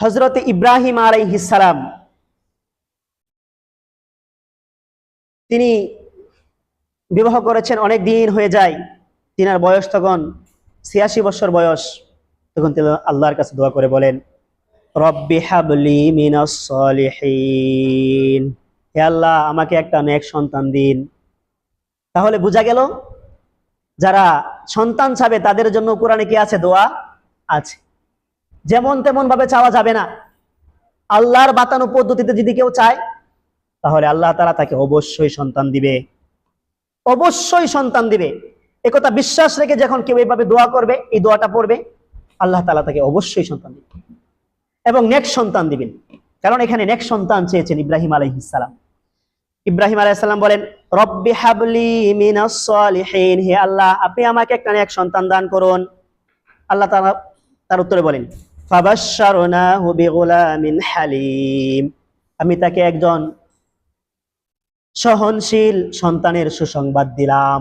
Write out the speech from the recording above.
হজরত ইব্রাহিম আলাইহিসালাম তিনি বিবাহ করেছেন, অনেক দিন হয়ে যায়। তিনার বয়স তখন ছিয়াশি বছর বয়স। তখন তিনি আল্লাহর কাছে দোয়া করে বলেন, রব্বি হাবলি মিনাস সলিহিন। হে আল্লাহ, আমাকে একটা নেক সন্তান দিন। তাহলে বোঝা গেল, যারা সন্তান চাবে তাদের জন্য কোরআনে কি আছে? দোয়া আছে। যেমন তেমন ভাবে চাওয়া যাবে না। আল্লাহর বাতানো পদ্ধতিতে যদি কেউ চায়, তাহলে আল্লাহ তারা তাকে অবশ্যই সন্তান দিবে। অবশ্যই সন্তান দিবে। একথা বিশ্বাস রেখে যখন কেউ এইভাবে দোয়া করবে, এই দোয়াটা পড়বে, আল্লাহ তালা তাকে অবশ্যই সন্তান দিবে এবং নেক্সট সন্তান দিবেন। কারণ এখানে নেক্সট সন্তান চেয়েছেন ইব্রাহিম আলাইহিসসালাম ইব্রাহিম আলাইহিসসালাম বলেন, রব্বি হাবলি মিনাসলিহীন হে আল্লাহ, আপনি আমাকে একটা নেক সন্তান দান করুন। আল্লাহ তাআলা তার উত্তরে বলেন আমি তাকে একজন সহনশীল সন্তানের সুসংবাদ দিলাম।